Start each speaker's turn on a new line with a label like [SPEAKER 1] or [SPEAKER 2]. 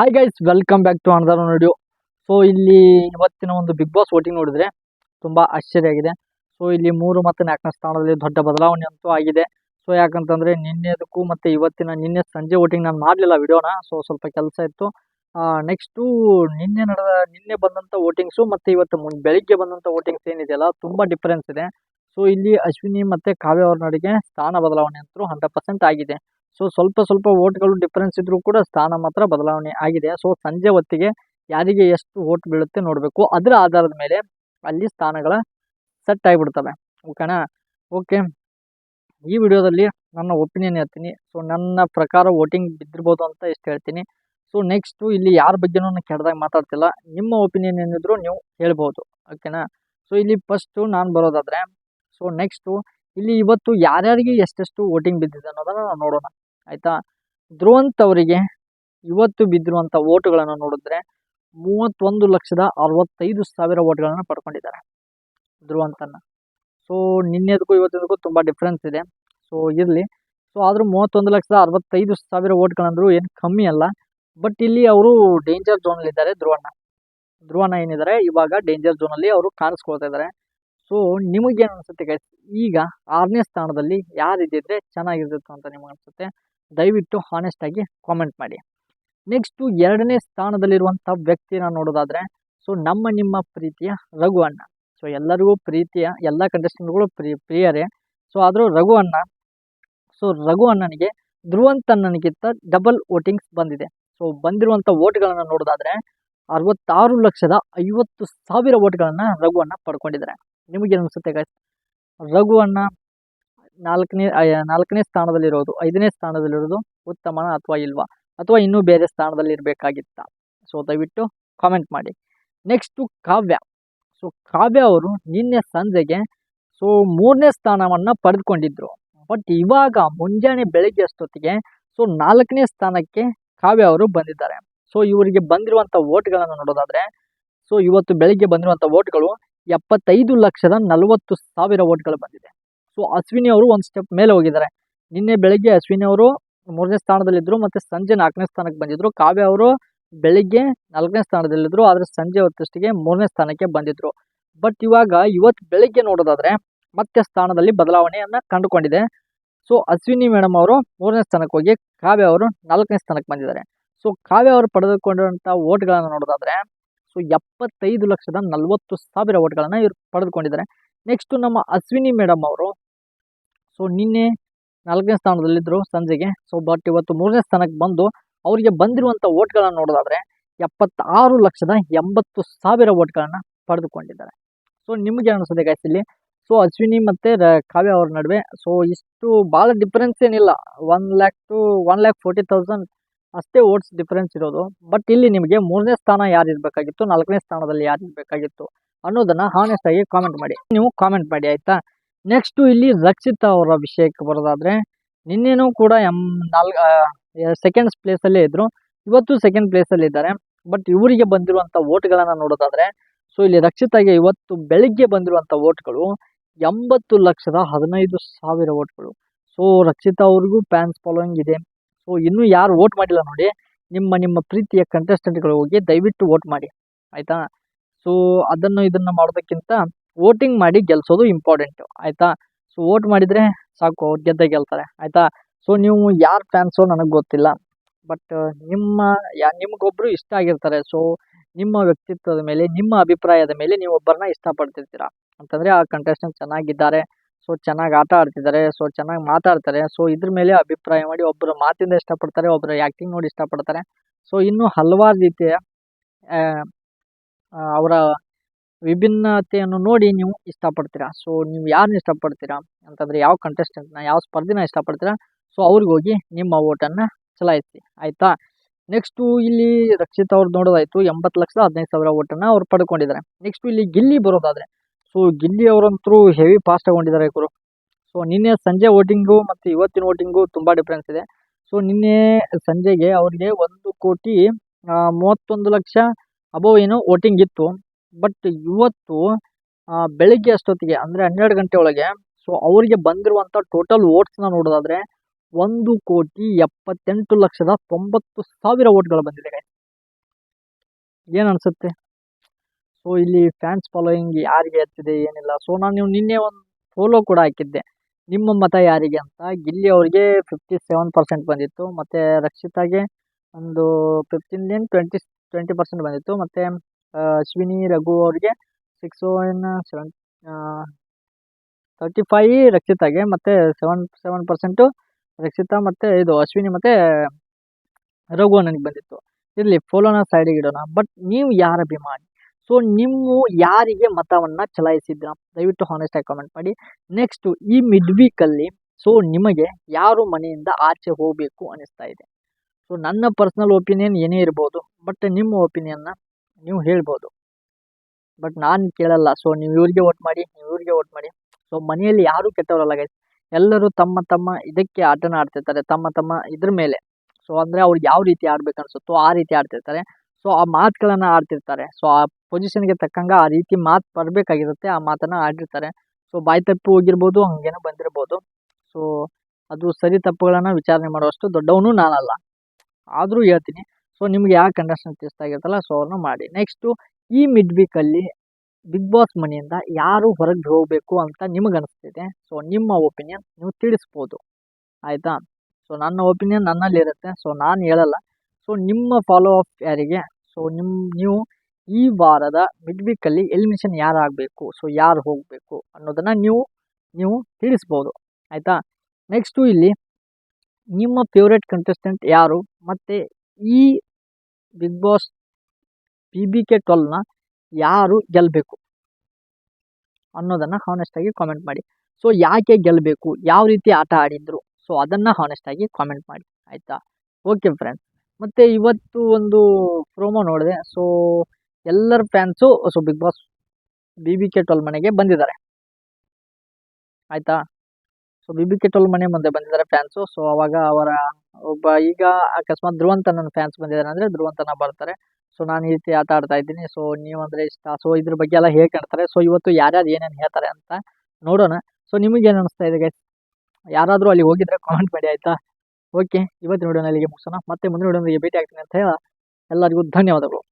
[SPEAKER 1] Hi guys welcome back to another video so ಇಲ್ಲಿ ಇವತ್ತಿನ ಒಂದು ಬಿಗ್ ಬಾಸ್ ವೋಟಿಂಗ್ ನೋಡಿದ್ರೆ ತುಂಬ ಆಶ್ಚರ್ಯ ಸೊ ಇಲ್ಲಿ ಮೂರು ಮತ್ತು ನಾಲ್ಕನೇ ಸ್ಥಾನದಲ್ಲಿ ದೊಡ್ಡ ಬದಲಾವಣೆ ಅಂತೂ ಆಗಿದೆ. ಸೊ ಯಾಕಂತಂದರೆ ನಿನ್ನೆದಕ್ಕೂ ಮತ್ತು ಇವತ್ತಿನ ನಿನ್ನೆ ಸಂಜೆ ವೋಟಿಂಗ್ ನಾನು ಮಾಡಲಿಲ್ಲ ವಿಡಿಯೋನ. ಸೊ ಸ್ವಲ್ಪ ಕೆಲಸ ಇತ್ತು. ನೆಕ್ಸ್ಟು ನಿನ್ನೆ ನಡೆದ, ನಿನ್ನೆ ಬಂದಂಥ ವೋಟಿಂಗ್ಸು ಮತ್ತು ಇವತ್ತು ಮುನ್ ಬೆಳಿಗ್ಗೆ ಬಂದಂಥ ವೋಟಿಂಗ್ಸ್ ಏನಿದೆಯಲ್ಲ ತುಂಬ ಡಿಫ್ರೆನ್ಸ್ ಇದೆ. ಸೊ ಇಲ್ಲಿ ಅಶ್ವಿನಿ ಮತ್ತು ಕಾವ್ಯ ಅವ್ರ ನಡುವೆ ಸ್ಥಾನ ಬದಲಾವಣೆ ಅಂತೂ ಹಂಡ್ರೆಡ್ ಆಗಿದೆ. ಸೊ ಸ್ವಲ್ಪ ಸ್ವಲ್ಪ ಓಟ್ಗಳು ಡಿಫರೆನ್ಸ್ ಇದ್ದರೂ ಕೂಡ ಸ್ಥಾನ ಮಾತ್ರ ಬದಲಾವಣೆ ಆಗಿದೆ. ಸೊ ಸಂಜೆ ಹೊತ್ತಿಗೆ ಯಾರಿಗೆ ಎಷ್ಟು ಓಟ್ ಬೀಳುತ್ತೆ ನೋಡಬೇಕು. ಅದರ ಆಧಾರದ ಮೇಲೆ ಅಲ್ಲಿ ಸ್ಥಾನಗಳ ಸೆಟ್ ಆಗಿಬಿಡ್ತವೆ. ಓಕೆನಾ ಓಕೆ ಈ ವಿಡಿಯೋದಲ್ಲಿ ನನ್ನ ಒಪಿನಿಯನ್ ಹೇಳ್ತೀನಿ. ಸೊ ನನ್ನ ಪ್ರಕಾರ ವೋಟಿಂಗ್ ಬಿದ್ದಿರ್ಬೋದು ಅಂತ ಇಷ್ಟು ಹೇಳ್ತೀನಿ. ಸೊ ನೆಕ್ಸ್ಟು ಇಲ್ಲಿ ಯಾರ ಬಗ್ಗೆನೂ ನಾನು ಕೆಟ್ಟದಾಗ ಮಾತಾಡ್ತಿಲ್ಲ. ನಿಮ್ಮ ಒಪಿನಿಯನ್ ಏನಿದ್ರು ನೀವು ಹೇಳ್ಬೋದು. ಓಕೆನಾ ಸೊ ಇಲ್ಲಿ ಫಸ್ಟು ನಾನು ಬರೋದಾದರೆ ಸೊ ನೆಕ್ಸ್ಟು ಇಲ್ಲಿ ಇವತ್ತು ಯಾರ್ಯಾರಿಗೆ ಎಷ್ಟೆಷ್ಟು ವೋಟಿಂಗ್ ಬಿದ್ದಿದೆ ಅನ್ನೋದನ್ನು ನಾವು ನೋಡೋಣ. ಆಯಿತಾ? ಧ್ರುವಂತ್ ಅವರಿಗೆ ಇವತ್ತು ಬಿದ್ದಿರುವಂಥ ಓಟುಗಳನ್ನು ನೋಡಿದ್ರೆ ಮೂವತ್ತೊಂದು ಲಕ್ಷದ ಅರವತ್ತೈದು ಸಾವಿರ ಓಟ್ಗಳನ್ನು ಪಡ್ಕೊಂಡಿದ್ದಾರೆ ಧ್ರುವಂತನ್ನ. ಸೊ ನಿನ್ನೆದಕ್ಕೂ ಇವತ್ತಿನದಕ್ಕೂ ತುಂಬ ಡಿಫ್ರೆನ್ಸ್ ಇದೆ. ಸೊ ಇರಲಿ. ಸೊ ಆದರೂ ಮೂವತ್ತೊಂದು ಲಕ್ಷದ ಅರವತ್ತೈದು ಸಾವಿರ ಓಟ್ಗಳಂದ್ರು ಏನು ಕಮ್ಮಿ ಅಲ್ಲ. ಬಟ್ ಇಲ್ಲಿ ಅವರು ಡೇಂಜರ್ ಝೋನಲ್ಲಿದ್ದಾರೆ ಧ್ರುವಣ್ಣ. ಧ್ರುವಣ್ಣ ಏನಿದ್ದಾರೆ? ಇವಾಗ ಡೇಂಜರ್ ಝೋನಲ್ಲಿ ಅವರು ಕಾಣಿಸ್ಕೊಳ್ತಾ ಇದ್ದಾರೆ. ಸೊ ನಿಮಗೇನು ಅನಿಸುತ್ತೆ ಈಗ ಆರನೇ ಸ್ಥಾನದಲ್ಲಿ ಯಾರಿದ್ದಿದ್ರೆ ಚೆನ್ನಾಗಿರ್ತಿತ್ತು ಅಂತ ನಿಮಗೆ ಅನಿಸುತ್ತೆ ದಯವಿಟ್ಟು ಹಾನೆಸ್ಟ್ ಆಗಿ ಕಾಮೆಂಟ್ ಮಾಡಿ. ನೆಕ್ಸ್ಟು ಎರಡನೇ ಸ್ಥಾನದಲ್ಲಿರುವಂಥ ವ್ಯಕ್ತಿನ ನೋಡೋದಾದರೆ ಸೊ ನಮ್ಮ ನಿಮ್ಮ ಪ್ರೀತಿಯ ರಘು ಅಣ್ಣ. ಸೊ ಎಲ್ಲರಿಗೂ ಪ್ರೀತಿಯ, ಎಲ್ಲ ಕಂಟೆಸ್ಟೆಂಟ್ಗಳು ಪ್ರಿ, ಪ್ರಿಯರೇ. ಸೊ ಆದರೂ ರಘು ಅಣ್ಣ ಸೊ ರಘು ಅಣ್ಣನಿಗೆ ಧ್ರುವಂತ್ ಅಣ್ಣನಿಗಿಂತ ಡಬಲ್ ವೋಟಿಂಗ್ಸ್ ಬಂದಿದೆ. ಸೊ ಬಂದಿರುವಂಥ ಓಟ್ಗಳನ್ನು ನೋಡೋದಾದರೆ, ಅರವತ್ತಾರು ಲಕ್ಷದ ಐವತ್ತು ಸಾವಿರ ಓಟ್ಗಳನ್ನು ರಘು ಪಡ್ಕೊಂಡಿದ್ದಾರೆ. ನಿಮಗೇನು ಅನಿಸುತ್ತೆ ಗಾಯ್ಸ್ ರಘು ಅಣ್ಣ ನಾಲ್ಕನೇ ನಾಲ್ಕನೇ ಸ್ಥಾನದಲ್ಲಿರೋದು, ಐದನೇ ಸ್ಥಾನದಲ್ಲಿರೋದು ಉತ್ತಮನ ಅಥವಾ ಇಲ್ವಾ? ಅಥವಾ ಇನ್ನೂ ಬೇರೆ ಸ್ಥಾನದಲ್ಲಿ ಇರಬೇಕಾಗಿತ್ತ ಸೊ, ದಯವಿಟ್ಟು ಕಾಮೆಂಟ್ ಮಾಡಿ. ನೆಕ್ಸ್ಟು ಕಾವ್ಯ. ಸೊ ಕಾವ್ಯ ಅವರು ನಿನ್ನೆ ಸಂಜೆಗೆ, ಸೊ, ಮೂರನೇ ಸ್ಥಾನವನ್ನು ಪಡೆದುಕೊಂಡಿದ್ರು. ಬಟ್ ಇವಾಗ ಮುಂಜಾನೆ ಬೆಳಗ್ಗೆ ಅಷ್ಟೊತ್ತಿಗೆ, ಸೊ, ನಾಲ್ಕನೇ ಸ್ಥಾನಕ್ಕೆ ಕಾವ್ಯ ಅವರು ಬಂದಿದ್ದಾರೆ. ಸೊ ಇವರಿಗೆ ಬಂದಿರುವಂಥ ಓಟ್ಗಳನ್ನು ನೋಡೋದಾದ್ರೆ, ಸೊ, ಇವತ್ತು ಬೆಳಿಗ್ಗೆ ಬಂದಿರುವಂಥ ಓಟ್ಗಳು ಎಪ್ಪತ್ತೈದು ಲಕ್ಷದ ನಲವತ್ತು ಸಾವಿರ ಓಟ್ಗಳು ಬಂದಿದೆ. ಸೊ ಅಶ್ವಿನಿ ಅವರು ಒಂದು ಸ್ಟೆಪ್ ಮೇಲೆ ಹೋಗಿದ್ದಾರೆ. ನಿನ್ನೆ ಬೆಳಗ್ಗೆ ಅಶ್ವಿನಿ ಅವರು ಮೂರನೇ ಸ್ಥಾನದಲ್ಲಿದ್ದರು ಮತ್ತು ಸಂಜೆ ನಾಲ್ಕನೇ ಸ್ಥಾನಕ್ಕೆ ಬಂದಿದ್ದರು ಕಾವ್ಯ ಅವರು ಬೆಳಿಗ್ಗೆ ನಾಲ್ಕನೇ ಸ್ಥಾನದಲ್ಲಿದ್ದರು ಆದರೆ ಸಂಜೆ ಹೊತ್ತಷ್ಟಿಗೆ ಮೂರನೇ ಸ್ಥಾನಕ್ಕೆ ಬಂದಿದ್ದರು ಬಟ್ ಇವಾಗ ಇವತ್ತು ಬೆಳಿಗ್ಗೆ ನೋಡೋದಾದ್ರೆ ಮತ್ತೆ ಸ್ಥಾನದಲ್ಲಿ ಬದಲಾವಣೆಯನ್ನು ಕಂಡುಕೊಂಡಿದೆ. ಸೊ ಅಶ್ವಿನಿ ಮೇಡಮ್ ಅವರು ಮೂರನೇ ಸ್ಥಾನಕ್ಕೆ ಹೋಗಿ ಕಾವ್ಯ ಅವರು ನಾಲ್ಕನೇ ಸ್ಥಾನಕ್ಕೆ ಬಂದಿದ್ದಾರೆ. ಸೊ ಕಾವ್ಯ ಅವರು ಪಡೆದುಕೊಂಡಿರುವಂಥ ಓಟ್ಗಳನ್ನು ನೋಡೋದಾದರೆ ಸೊ ಎಪ್ಪತ್ತೈದು ಲಕ್ಷದ ನಲವತ್ತು ಸಾವಿರ ಓಟ್ಗಳನ್ನು ಇವರು ಪಡೆದುಕೊಂಡಿದ್ದಾರೆ. ನೆಕ್ಸ್ಟು ನಮ್ಮ ಅಶ್ವಿನಿ ಮೇಡಮ್ ಅವರು ಸೊ ನಿನ್ನೆ ನಾಲ್ಕನೇ ಸ್ಥಾನದಲ್ಲಿದ್ದರು ಸಂಜೆಗೆ. ಸೊ ಬಟ್ ಇವತ್ತು ಮೂರನೇ ಸ್ಥಾನಕ್ಕೆ ಬಂದು ಅವರಿಗೆ ಬಂದಿರುವಂಥ ಓಟ್ಗಳನ್ನು ನೋಡೋದಾದ್ರೆ ಎಪ್ಪತ್ತಾರು ಲಕ್ಷದ ಎಂಬತ್ತು ಸಾವಿರ ಓಟ್ಗಳನ್ನು ಪಡೆದುಕೊಂಡಿದ್ದಾರೆ. ಸೊ ನಿಮಗೆ ಅನಿಸುತ್ತೆ ಗೈಸ್ ಇಲ್ಲಿ? ಸೊ ಅಶ್ವಿನಿ ಮತ್ತು ಕಾವ್ಯ ಅವ್ರ ನಡುವೆ ಸೊ ಇಷ್ಟು ಭಾಳ ಡಿಫ್ರೆನ್ಸ್ ಏನಿಲ್ಲ. One lakh to one lakh forty thousand ಅಷ್ಟೇ ಓಟ್ಸ್ ಡಿಫ್ರೆನ್ಸ್ ಇರೋದು. ಬಟ್ ಇಲ್ಲಿ ನಿಮಗೆ ಮೂರನೇ ಸ್ಥಾನ ಯಾರು ಇರಬೇಕಾಗಿತ್ತು? ನಾಲ್ಕನೇ ಸ್ಥಾನದಲ್ಲಿ ಯಾರು ಇರಬೇಕಾಗಿತ್ತು? ಅನ್ನೋದನ್ನು ಹಾನೆಸ್ಟಾಗಿ ಕಾಮೆಂಟ್ ಮಾಡಿ. ನೀವು ಕಾಮೆಂಟ್ ಮಾಡಿ, ಆಯಿತಾ? ನೆಕ್ಸ್ಟು ಇಲ್ಲಿ ರಕ್ಷಿತಾ ಅವರ ವಿಷಯಕ್ಕೆ ಬರೋದಾದರೆ, ನಿನ್ನೆನೂ ಕೂಡ ಎಂ ನಾಲ್ ಸೆಕೆಂಡ್ಸ್ ಪ್ಲೇಸಲ್ಲೇ ಇದ್ದರು ಇವತ್ತು ಸೆಕೆಂಡ್ ಪ್ಲೇಸಲ್ಲಿ ಇದ್ದಾರೆ. ಬಟ್ ಇವರಿಗೆ ಬಂದಿರುವಂಥ ವೋಟ್ಗಳನ್ನು ನೋಡೋದಾದರೆ ಸೊ ಇಲ್ಲಿ ರಕ್ಷಿತಾಗೆ ಇವತ್ತು ಬೆಳಿಗ್ಗೆ ಬಂದಿರುವಂಥ ವೋಟ್ಗಳು ಎಂಬತ್ತು ಲಕ್ಷದ ಹದಿನೈದು ಸಾವಿರ ವೋಟ್ಗಳು. ಸೊ ರಕ್ಷಿತಾ ಅವ್ರಿಗೂ ಫ್ಯಾನ್ಸ್ ಫಾಲೋಯಿಂಗ್ ಇದೆ. ಸೊ ಇನ್ನೂ ಯಾರು ವೋಟ್ ಮಾಡಿಲ್ಲ ನೋಡಿ, ನಿಮ್ಮ ನಿಮ್ಮ ಪ್ರೀತಿಯ ಕಂಟೆಸ್ಟೆಂಟ್ಗಳು ಹೋಗಿ ದಯವಿಟ್ಟು ವೋಟ್ ಮಾಡಿ. ಆಯಿತಾ? ಸೊ ಅದನ್ನು, ಇದನ್ನು ಮಾಡೋದಕ್ಕಿಂತ ವೋಟಿಂಗ್ ಮಾಡಿ ಗೆಲ್ಸೋದು ಇಂಪಾರ್ಟೆಂಟು ಆಯಿತಾ? ಸೊ ವೋಟ್ ಮಾಡಿದರೆ ಸಾಕು, ಅವ್ರ ಗೆದ್ದೆ ಗೆಲ್ತಾರೆ. ಆಯಿತಾ? ಸೊ ನೀವು ಯಾರು ಫ್ಯಾನ್ಸೋ ನನಗೆ ಗೊತ್ತಿಲ್ಲ. ಬಟ್ ನಿಮ್ಮ ಯಾ ನಿಮಗೊಬ್ಬರು ಇಷ್ಟ ಆಗಿರ್ತಾರೆ. ಸೊ ನಿಮ್ಮ ವ್ಯಕ್ತಿತ್ವದ ಮೇಲೆ, ನಿಮ್ಮ ಅಭಿಪ್ರಾಯದ ಮೇಲೆ ನೀವು ಒಬ್ಬರನ್ನ ಇಷ್ಟಪಡ್ತಿರ್ತೀರ? ಅಂತಂದರೆ, ಆ ಕಂಟೆಸ್ಟೆಂಟ್ ಚೆನ್ನಾಗಿದ್ದಾರೆ. ಸೊ ಚೆನ್ನಾಗಿ ಆಟ ಆಡ್ತಿದ್ದಾರೆ. ಸೊ ಚೆನ್ನಾಗಿ ಮಾತಾಡ್ತಾರೆ. ಸೊ ಇದ್ರ ಮೇಲೆ ಅಭಿಪ್ರಾಯ ಮಾಡಿ ಒಬ್ಬರು ಮಾತಿಂದ ಇಷ್ಟಪಡ್ತಾರೆ ಒಬ್ಬರು ಆ್ಯಕ್ಟಿಂಗ್ ನೋಡಿ ಇಷ್ಟಪಡ್ತಾರೆ. ಸೊ ಇನ್ನೂ ಹಲವಾರು ರೀತಿಯ ಅವರ ವಿಭಿನ್ನತೆಯನ್ನು ನೋಡಿ ನೀವು ಇಷ್ಟಪಡ್ತೀರಾ? ಸೊ ನೀವು ಯಾರನ್ನ ಇಷ್ಟಪಡ್ತೀರಾ? ಅಂತಂದರೆ ಯಾವ ಕಂಟೆಸ್ಟೆಂಟ್ನ ಯಾವ ಸ್ಪರ್ಧಿನ ಇಷ್ಟಪಡ್ತೀರಾ? ಸೊ ಅವ್ರಿಗೆ ಹೋಗಿ ನಿಮ್ಮ ಓಟನ್ನು ಚಲಾಯಿಸಿ. ಆಯಿತಾ? ನೆಕ್ಸ್ಟು ಇಲ್ಲಿ ರಕ್ಷಿತ್ ಅವ್ರು ನೋಡೋದಾಯಿತು, ಎಂಬತ್ತು ಲಕ್ಷ ಹದಿನೈದು ಸಾವಿರ ಓಟನ್ನು ಅವ್ರು ಪಡ್ಕೊಂಡಿದ್ದಾರೆ. ನೆಕ್ಸ್ಟು ಇಲ್ಲಿ ಗಿಲ್ಲಿ ಬರೋದಾದರೆ. ಸೊ ಗಿಲ್ಲಿ ಅವರಂತೂ ಹೆವಿ ಫಾಸ್ಟ್ ತಗೊಂಡಿದ್ದಾರೆ ಗುರು ಸೊ ನಿನ್ನೆ ಸಂಜೆ ವೋಟಿಂಗು ಮತ್ತು ಇವತ್ತಿನ ವೋಟಿಂಗು ತುಂಬ ಡಿಫ್ರೆನ್ಸ್ ಇದೆ. ಸೊ ನಿನ್ನೆ ಸಂಜೆಗೆ ಅವ್ರಿಗೆ ಒಂದು ಕೋಟಿ ಮೂವತ್ತೊಂದು ಲಕ್ಷ ಅಬೋವ್ ಏನು ವೋಟಿಂಗ್ ಇತ್ತು. ಬಟ್ ಇವತ್ತು ಬೆಳಿಗ್ಗೆ ಅಷ್ಟೊತ್ತಿಗೆ, ಅಂದರೆ ಹನ್ನೆರಡು ಗಂಟೆ ಒಳಗೆ ಸೊ ಅವರಿಗೆ ಬಂದಿರುವಂಥ ಟೋಟಲ್ ಓಟ್ಸ್ನ ನೋಡೋದಾದರೆ, ಒಂದು ಕೋಟಿ ಎಪ್ಪತ್ತೆಂಟು ಲಕ್ಷದ ತೊಂಬತ್ತು ಸಾವಿರ ಓಟ್ಗಳು ಬಂದಿದೆ. ಏನು ಅನಿಸುತ್ತೆ? ಸೊ ಇಲ್ಲಿ ಫ್ಯಾನ್ಸ್ ಫಾಲೋಯಿಂಗ್ ಯಾರಿಗೆ ಹತ್ತಿದೆ ಏನಿಲ್ಲ. ಸೊ ನಾನು ನೀವು ನಿನ್ನೆ ಒಂದು ಫೋಲೋ ಕೂಡ ಹಾಕಿದ್ದೆ. ನಿಮ್ಮ ಮತ ಯಾರಿಗೆ ಅಂತ. ಗಿಲ್ಲಿ ಅವರಿಗೆ ಫಿಫ್ಟಿ ಸೆವೆನ್ ಪರ್ಸೆಂಟ್ ಬಂದಿತ್ತು. ಮತ್ತು ರಕ್ಷಿತಾಗೆ ಒಂದು ಫಿಫ್ಟೀನ್ ಟ್ವೆಂಟಿ ಟ್ವೆಂಟಿ ಪರ್ಸೆಂಟ್ ಬಂದಿತ್ತು. ಮತ್ತು ಅಶ್ವಿನಿ, ರಘು ಅವ್ರಿಗೆ six one seven thirty five ರಕ್ಷಿತಾಗೆ ಮತ್ತು ಸೆವೆನ್ ಸೆವೆನ್ ಪರ್ಸೆಂಟು ರಕ್ಷಿತಾ ಮತ್ತು ಇದು ಅಶ್ವಿನಿ ಮತ್ತು ರಘು ನನಗೆ ಬಂದಿತ್ತು. ಇರಲಿ ಫೋಲೋನ ಸೈಡಿಗೆ ಇಡೋಣ. ಬಟ್ ನೀವು ಯಾರ ಅಭಿಮಾನಿ? ಸೊ ನಿಮ್ಮ ಯಾರಿಗೆ ಮತವನ್ನು ಚಲಾಯಿಸಿದ್ರ ದಯವಿಟ್ಟು ಹಾನೆಸ್ಟಾಗಿ ಕಾಮೆಂಟ್ ಮಾಡಿ. ನೆಕ್ಸ್ಟು ಈ ಮಿಡ್ ವೀಕಲ್ಲಿ ಸೊ ನಿಮಗೆ ಯಾರು ಮನೆಯಿಂದ ಆಚೆ ಹೋಗಬೇಕು ಅನ್ನಿಸ್ತಾ ಇದೆ. ಸೊ ನನ್ನ ಪರ್ಸ್ನಲ್ ಒಪಿನಿಯನ್ ಏನೇ ಇರ್ಬೋದು ಬಟ್ ನಿಮ್ಮ ಒಪಿನಿಯನ್ನ ನೀವು ಹೇಳ್ಬೋದು. ಬಟ್ ನಾನು ಕೇಳಲ್ಲ. ಸೊ ನೀವು ಇವ್ರಿಗೆ ವೋಟ್ ಮಾಡಿ, ನೀವು ಇವ್ರಿಗೆ ವೋಟ್ ಮಾಡಿ. ಸೊ ಮನೆಯಲ್ಲಿ ಯಾರೂ ಕೆಟ್ಟವರಲ್ಲ ಗೈಸ್ ಎಲ್ಲರೂ ತಮ್ಮ ತಮ್ಮ ಇದಕ್ಕೆ ಆಟನ ಆಡ್ತಿರ್ತಾರೆ. ತಮ್ಮ ತಮ್ಮ ಇದ್ರ ಮೇಲೆ. ಸೊ ಅಂದರೆ ಅವ್ರಿಗೆ ಯಾವ ರೀತಿ ಆಡ್ಬೇಕು ಅನ್ಸುತ್ತೋ ಆ ರೀತಿ ಆಡ್ತಿರ್ತಾರೆ. ಸೊ ಆ ಮಾತುಗಳನ್ನು ಆಡ್ತಿರ್ತಾರೆ. ಸೊ ಆ ಪೊಸಿಷನ್ಗೆ ತಕ್ಕಂಗೆ ಆ ರೀತಿ ಮಾತು ಬರಬೇಕಾಗಿರುತ್ತೆ. ಆ ಮಾತನ್ನು ಆಡಿರ್ತಾರೆ. ಸೊ ಬಾಯಿ ತಪ್ಪು ಹೋಗಿರ್ಬೋದು, ಹಂಗೇನೋ ಬಂದಿರ್ಬೋದು. ಸೊ ಅದು ಸರಿ ತಪ್ಪುಗಳನ್ನು ವಿಚಾರಣೆ ಮಾಡುವಷ್ಟು ದೊಡ್ಡವನು ನಾನಲ್ಲ. ಆದರೂ ಹೇಳ್ತೀನಿ. ಸೊ ನಿಮ್ಗೆ ಯಾವ ಕಂಡೀಷನ್ ಇಷ್ಟ ಆಗಿರುತ್ತಲ್ಲ ಸೊ ಅವ್ರನ್ನ ಮಾಡಿ. ನೆಕ್ಸ್ಟು ಈ ಮಿಡ್ ವೀಕಲ್ಲಿ ಬಿಗ್ ಬಾಸ್ ಮನೆಯಿಂದ ಯಾರು ಹೊರಗೆ ಹೋಗಬೇಕು ಅಂತ ನಿಮಗೆ ಅನಿಸ್ತಿದೆ. ಸೊ ನಿಮ್ಮ ಒಪಿನಿಯನ್ ನೀವು ತಿಳಿಸ್ಬೋದು. ಆಯಿತಾ? ಸೊ ನನ್ನ ಒಪಿನಿಯನ್ ನನ್ನಲ್ಲಿರುತ್ತೆ. ಸೊ ನಾನು ಹೇಳಲ್ಲ. ಸೊ ನಿಮ್ಮ ಫಾಲೋ ಅಪ್ ಯಾರಿಗೆ? ಸೊ ನಿಮ್ಮ ನೀವು ಈ ವಾರದ ಮಿಡ್ ವೀಕಲ್ಲಿ ಎಲಿಮಿನೇಷನ್ ಯಾರು ಆಗಬೇಕು ಸೊ ಯಾರು ಹೋಗಬೇಕು ಅನ್ನೋದನ್ನು ನೀವು ನೀವು ತಿಳಿಸ್ಬೋದು. ಆಯಿತಾ? ನೆಕ್ಸ್ಟು ಇಲ್ಲಿ ನಿಮ್ಮ ಫೇವ್ರೇಟ್ ಕಂಟೆಸ್ಟೆಂಟ್ ಯಾರು? ಮತ್ತು ಈ Big Boss B B K ಟ್ವೆಲ್ನ ಯಾರು ಗೆಲ್ಲಬೇಕು ಅನ್ನೋದನ್ನು ಹಾನೆಸ್ಟಾಗಿ ಕಾಮೆಂಟ್ ಮಾಡಿ. ಸೊ ಯಾಕೆ ಗೆಲ್ಲಬೇಕು ಯಾವ ರೀತಿ ಆಟ ಆಡಿದ್ರು? ಸೊ ಅದನ್ನು ಹಾನೆಸ್ಟಾಗಿ ಕಾಮೆಂಟ್ ಮಾಡಿ. ಆಯಿತಾ? ಓಕೆ ಫ್ರೆಂಡ್ಸ್ ಮತ್ತು ಇವತ್ತು ಒಂದು ಪ್ರೋಮೋ ನೋಡಿದೆ. ಸೊ ಎಲ್ಲರ fans so Big Boss B B K twelve ಮನೆಗೆ ಬಂದಿದ್ದಾರೆ. ಆಯಿತಾ? So B B K twelve ಮನೆ ಮುಂದೆ ಬಂದಿದ್ದಾರೆ ಫ್ಯಾನ್ಸು ಸೊ ಅವಾಗ ಅವರ ಒಬ್ಬ ಈಗ ಅಕಸ್ಮಾತ್ ಧ್ರುವಂತ ನನ್ನ ಫ್ಯಾನ್ಸ್ ಬಂದಿದ್ದಾರೆ ಅಂದರೆ ಧ್ರುವಂತನ ಬರ್ತಾರೆ. ಸೊ ನಾನು ಈ ರೀತಿ ಆಟ ಆಡ್ತಾ ಇದ್ದೀನಿ. ಸೊ ನೀವು ಅಂದ್ರೆ ಇಷ್ಟ. ಸೊ ಇದ್ರ ಬಗ್ಗೆ ಎಲ್ಲ ಹೇಳ್ಕೊಳ್ತಾರೆ ಸೊ ಇವತ್ತು ಯಾರ್ಯಾರು ಏನೇನು ಹೇಳ್ತಾರೆ ಅಂತ ನೋಡೋಣ. ಸೊ ನಿಮಗೇನು ಅನಿಸ್ತಾ ಇದೆ ಗೈಸ್ ಯಾರಾದರೂ ಅಲ್ಲಿ ಹೋಗಿದ್ರೆ ಕಾಮೆಂಟ್ ಮಾಡಿ, ಆಯ್ತಾ? ಓಕೆ ಇವತ್ತು ನೋಡೋಣ ಅಲ್ಲಿಗೆ ಮುಗಿಸೋಣ. ಮತ್ತೆ ಮುಂದಿನ ವಿಡಿಯೋನಿಗೆ ಭೇಟಿ ಆಗ್ತೀನಿ ಅಂತ ಹೇಳ ಎಲ್ಲರಿಗೂ ಧನ್ಯವಾದಗಳು.